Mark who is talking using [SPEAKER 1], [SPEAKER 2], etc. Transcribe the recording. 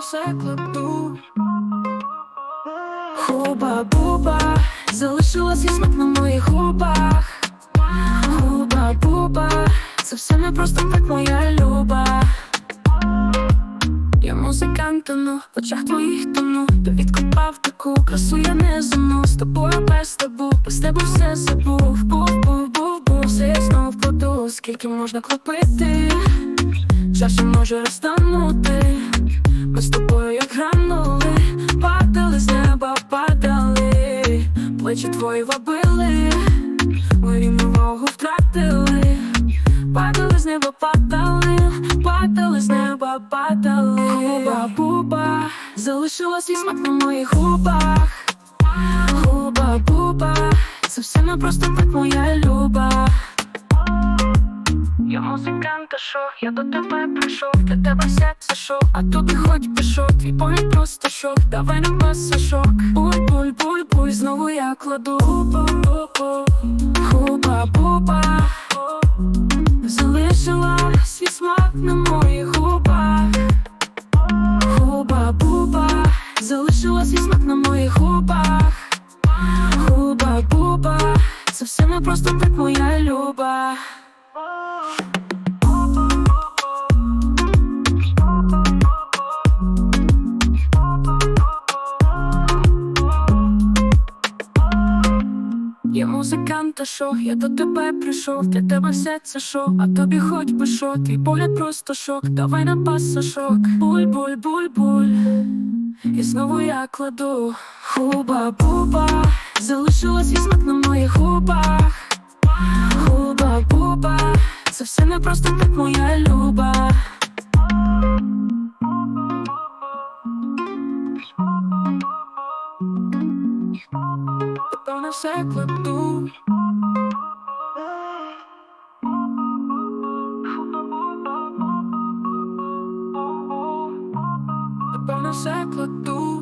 [SPEAKER 1] кладу. Хуба буба, залишилась і смак на моїх губах. Хуба буба, це все не просто так моя люба. Я музикант, ну, в очах твоїх тону Ти відкопав таку красу, я не зану З тобою без табу, без тебе все забув Був, був, був, був, все я знов впаду Скільки можна клопити, чаша може розтанути. Ми з тобою як гранули. Падали з неба, падали. Плечі твої вабили. Ми рівновагу втратили. Падали з неба, падали, падали з неба, падали. Хуба, буба, залишилась і смак на моїх губах. Хуба, буба, це все не просто так моя люба. Я музикант, а що, я до тебе прийшов, для тебе все це шок, а тобі хоч би шок, твій погляд просто шок, давай на пасашок. Буль, буль, буль, буль, знову я кладу. Бу-бу-бу. Хуба, буба. Залишила свій смак на моїх губах Хуба буба, залишила свій смак на моїх губах Хуба буба, це все не просто так моя люба Шо, я до тебе прийшов, для тебе все це шо, а тобі хоч би шо, твій погляд просто шок, давай на пасашок Буль, буль, буль, буль, і знову я кладу. Хуба, буба, залишилась і смак на моїх губах це все не просто так моя люба. Тобто на все кладу? Все кладу